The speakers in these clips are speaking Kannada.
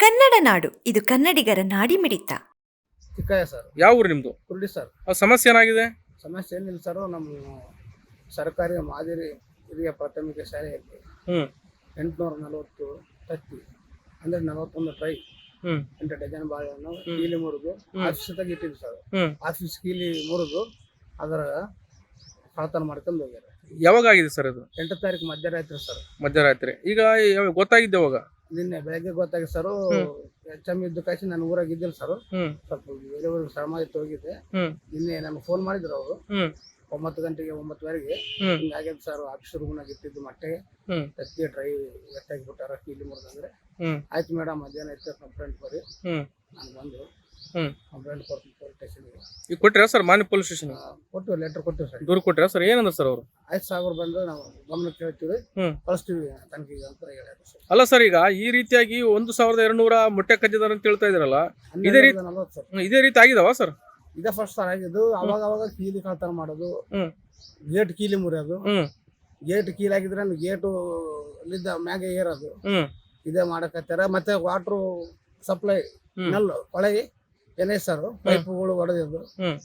ಕನ್ನಡ ನಾಡು. ಇದು ಕನ್ನಡಿಗರ ನಾಡಿ ಮಿಡಿತ. ಸರ್. ಯಾವ ಊರು ನಿಮ್ಮದು ಕುರುಡಿ ಸರ್. ಆ ಸಮಸ್ಯೆ ಏನಾಗಿದೆ? ಸಮಸ್ಯೆ ಏನಿಲ್ಲ ಸರ್. ನಮ್ಮ ಸರ್ಕಾರಿ ಮಾದರಿ ಹಿರಿಯ ಪ್ರಾಥಮಿಕ ಶಾಲೆಯಲ್ಲಿ ಹ್ಮ್. ಎಂಟುನೂರ ನಲವತ್ತು ತತ್ತಿ ಅಂದ್ರೆ ನಲವತ್ತೊಂದು ಟ್ರೈ ಹ್ಮ್. ಎಂಟು ಡಜನ್ ಬಾಳೆಹಣ್ಣು ಕೀಲಿ ಮುರಿದು ಆಫೀಸ್ದಾಗ ಇಟ್ಟಿದ್ವಿ ಸರ್. ಹ್ಮ್. ಆಫೀಸ್ ಕೀಲಿ ಮುರಿದು ಅದರ ಕಳತನ ಮಾಡ್ಕೊಂಡು ಹೋಗ್ಯಾರ ಯಾವಾಗ ಆಗಿದೆ ಸರ್ ಅದು? ಎಂಟು ತಾರೀಕು ಮಧ್ಯರಾತ್ರಿ ಸರ್. ಮಧ್ಯರಾತ್ರಿ. ಈಗ ಯಾವಾಗ ಗೊತ್ತಾಗಿದ್ದೆ ಅವಾಗ ನಿನ್ನೆ ಬೆಳಗ್ಗೆ ಗೊತ್ತಾಗಿ ಸರ್ ಎಚ್ ಇದ್ದು ಕಳಿಸಿ ನಾನು ಊರಾಗ ಇದ್ದಿಲ್ಲ ಸರ್. ಹ್ಮ್. ಸ್ವಲ್ಪ ಬೇರೆ ಊರಿಗೆ ಶ್ರಮ ಇತ್ತು ಹೋಗಿದ್ದೆ ಹ್ಮ್. ನಿನ್ನೆ ನನಗೆ ಫೋನ್ ಮಾಡಿದ್ರು ಅವರು. ಹ್ಮ್. ಒಂಬತ್ತು ಗಂಟೆಗೆ ಒಂಬತ್ತುವರೆಗೆ. ಹ್ಮ್. ಹಿಂಗಾಗ್ಯದ ಸರ್ ಆಫೀಸ್ ರೂಮ್ನಾಗ ಇಟ್ಟಿದ್ದು ಮಟ್ಟೆ. ಹ್ಮ್. ಡ್ರೈ ಎತ್ತಾಗಿ ಬಿಟ್ಟಾರ ಕೀಲಿ ಮುರಿದಂದ್ರೆ ಹ್ಮ್. ಆಯ್ತು ಮೇಡಮ್ ಮಧ್ಯಾಹ್ನ ಇತ್ತು ಕಂಪ್ಲೇಂಟ್ ಬರೀ. ಹ್ಮ್. ನಾನು ಬಂದು ಹ್ಮ್. ಕಂಪ್ಲೇಂಟ್ ಕೊಡ್ತೀನಿ ಪೊಲೀಸ್ ಸ್ಟೇಷನ್ಗೆ ಈಗ ಕೊಟ್ಟಿರಾ ಸರ್ ಮಾನ್ಯ ಪೊಲೀಸ್ ಸ್ಟೇಷನ್ ಕೊಟ್ಟು ಲೆಟರ್ ಕೊಟ್ಟಿವಿ ಸರ್. ದೂರ ಕೊಟ್ಟಿರಾ ಸರ್? ಏನಂದ್ರೆ ಸರ್ ಅವರು? ಐದು ಸಾವಿರ ಬಂದು ನಾವು ಗಮನಕ್ಕೆ ಕೇಳ್ತೀವಿ. ಹ್ಮ್. ಕಳಿಸ್ತೀವಿ ತನಿಖೆಗೆ ಅಂತ ಹೇಳ್ಯಾರ ಸರ್. ಅಲ್ಲ ಸರ್ ಈಗ ಈ ರೀತಿಯಾಗಿ ಒಂದು ಸಾವಿರದ ಎರಡು ನೂರ ಮೊಟ್ಟೆ ಕದ್ದಿದ್ದಾರೆ ಅಂತ ಹೇಳ್ತಾ ಇದ್ರಲ್ಲ ಇದೇ ರೀತಿ ನಲ್ವತ್ತು ಸರ್. ಹ್ಮ್, ಇದೇ ರೀತಿ ಆಗಿದಾವ ಸರ್? ಇದೇ ಫಸ್ಟ್ ಸರ್ ಆಗಿದ್ದು ಅವಾಗ ಅವಾಗ ಕೀಲಿ ಕಳ್ತನ ಮಾಡೋದು. ಹ್ಮ್. ಗೇಟ್ ಕೀಲಿ ಮುರಿಯೋದು. ಹ್ಮ್. ಗೇಟ್ ಕೀಲಿ ಆಗಿದ್ರೆ ಗೇಟು ಅಲ್ಲಿದ್ದ ಮ್ಯಾಗೆ ಏರೋದು. ಹ್ಮ್. ಇದೇ ಮಾಡಕತ್ತಾರ ಮತ್ತೆ ವಾಟ್ರು ಸಪ್ಲೈ ಹ್ಮ್. ನಲ್ಲು ಕೊಳೆ ಏನೇ ಸರ್ ಪೈಪ್ಗಳು ಹೊಡೆದಿದ್ದು ಹ್ಮ್.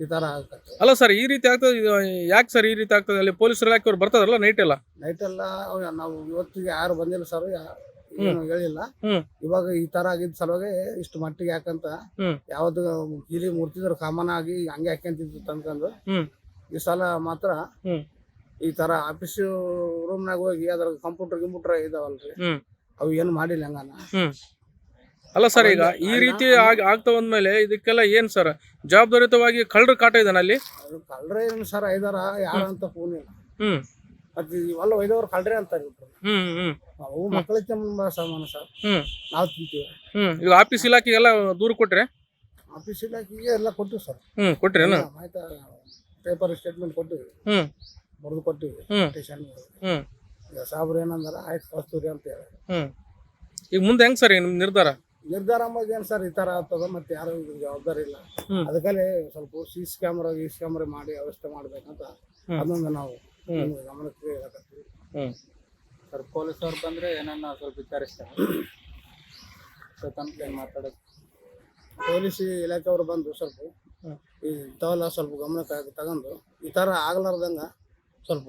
ಈ ತರ ಆಗ್ತದೆ. ಅಲ್ಲ ಸರ್ ಈ ರೀತಿ ಆಗ್ತದೆ ಇದು ಯಾಕೆ ಸರ್ ಈ ರೀತಿ ಆಗ್ತದೆ? ಅಲ್ಲಿ ಪೊಲೀಸ್ ಇಲಾಖೆಯವ್ರು ಬರ್ತದಲ್ಲ ನೈಟ್ ಎಲ್ಲ? ನೈಟ್ ಎಲ್ಲ ನಾವು ಇವತ್ತಿಗೆ ಯಾರು ಬಂದಿಲ್ಲ ಸರ್ ಏನು ಹೇಳಿಲ್ಲ. ಹ್ಮ್. ಇವಾಗ ಈ ತರ ಆಗಿದ್ದ ಸಲುವಾಗಿ ಇಷ್ಟು ಮಟ್ಟಿಗೆ ಯಾಕಂತ ಹ್ಮ್. ಯಾವ್ದು ಕೀಲಿ ಮುರ್ತಿದ್ರು ಕಾಮನ್ ಆಗಿ ಹಂಗೆ ಹಾಕ್ಯಂತಿದ್ರು ತಂದ್ಕೊಂಡು. ಹ್ಮ್. ಈ ಸಲ ಮಾತ್ರ ಹ್ಮ್. ಈ ತರ ಆಫೀಸ್ ರೂಮ್ನಾಗ ಹೋಗಿ ಅದ್ರ ಕಂಪ್ಯೂಟರ್ ಗಿಂಪ್ಯೂಟರ್ ಇದಾವಲ್ರಿ. ಹ್ಮ್. ಅವು ಏನು ಮಾಡಿಲ್ಲ ಹಂಗಾನ. ಹ್ಮ್. ಅಲ್ಲ ಸರ್ ಈಗ ಈ ರೀತಿ ಆಗಿ ಆಗ್ತಾ ಬಂದ್ಮೇಲೆ ಇದಕ್ಕೆಲ್ಲ ಏನ್ ಸರ್? ಜವಾಬ್ದಾರಿಯುತವಾಗಿ ಕಳ್ಳರು ಕಾಟ ಇದಾನ ಅಲ್ಲಿ? ಕಳ್ಳರ ಕಳ್ರೆ ಏನು ಸರ್ ಐದಾರ ಯಾರಂತ ಫೋನ್ ಇಲ್ಲ. ಹ್ಮ್. ಅದು ಇವೆಲ್ಲ ಒಯ್ದವ್ರು ಕಳ್ರೆ ಅಂತಾರೆ ಇವ್ರು. ಹ್ಮ್ ಹ್ಮ್. ಅವು ಮಕ್ಕಳ ತುಂಬ ಸಮಾನ ಸರ್. ಹ್ಮ್. ನಾವು ತಿಂತೀವಿ. ಹ್ಮ್. ಈಗ ಆಫೀಸ್ ಇಲಾಖೆಗೆಲ್ಲ ದೂರು ಕೊಟ್ರೆ? ಆಫೀಸ್ ಇಲಾಖೆಗೆ ಎಲ್ಲ ಕೊಟ್ಟಿವಿ ಸರ್. ಹ್ಮ್ ಕೊಟ್ರೇನು? ಆಯ್ತಾ? ಪೇಪರ್ ಸ್ಟೇಟ್ಮೆಂಟ್ ಕೊಟ್ಟಿವಿ. ಹ್ಮ್. ಬರೆದು ಕೊಟ್ಟಿವಿ. ಹ್ಮ್. ಸ್ಟೇಷನ್ ಹ್ಮ್. ಸಾಬ್ರು ಏನಂದಾರ ಆಯ್ತು ಕಳಿಸ್ತೀವಿ ಅಂತ ಹೇಳಿ ಹ್ಮ್. ಈಗ ಮುಂದೆ ಹೆಂಗ್ ಸರ್ ನಿಮ್ ನಿರ್ಧಾರ? ನಿರ್ಧಾರ ಅಂಬೋದು ಏನ್ ಸರ್ ಈ ತರ ಆಗ್ತದ ಮತ್ತೆ ಯಾರು ಇದ್ರ ಜವಾಬ್ದಾರಿ ಇಲ್ಲ. ಅದಕ್ಕೆ ಅದಕ್ಕಲ್ಲಿ ಸ್ವಲ್ಪ ಸಿ ಸಿ ಕ್ಯಾಮ್ರಾ ಗೀಸ್ ಸಿ ಕ್ಯಾಮ್ರಾ ಮಾಡಿ ವ್ಯವಸ್ಥೆ ಮಾಡ್ಬೇಕಂತ. ಅದೊಂದು ನಾವು ನಿಮ್ಗೆ ಗಮನಕ್ಕೆ ಹೇಳಕತ್ತೀವಿ ಸರ್ ಪೊಲೀಸ್ ಅವ್ರು ಬಂದ್ರೆ ಏನನ್ನ ಸ್ವಲ್ಪ ವಿಚಾರಿಸ್ತಾರೆ. ಸೊ ಕಂಪ್ಲೇಂಟ್ ಮಾತಾಡೋದು. ಪೊಲೀಸ್ ಇಲಾಖೆಯವರು ಬಂದು ಸ್ವಲ್ಪ. ಈ ಇಂಥವೆಲ್ಲ ಸ್ವಲ್ಪ ಗಮನಕ್ಕೆ ತಗೊಂಡು ಈ ತರ ಆಗ್ಲಾರ್ದಂಗ ಸ್ವಲ್ಪ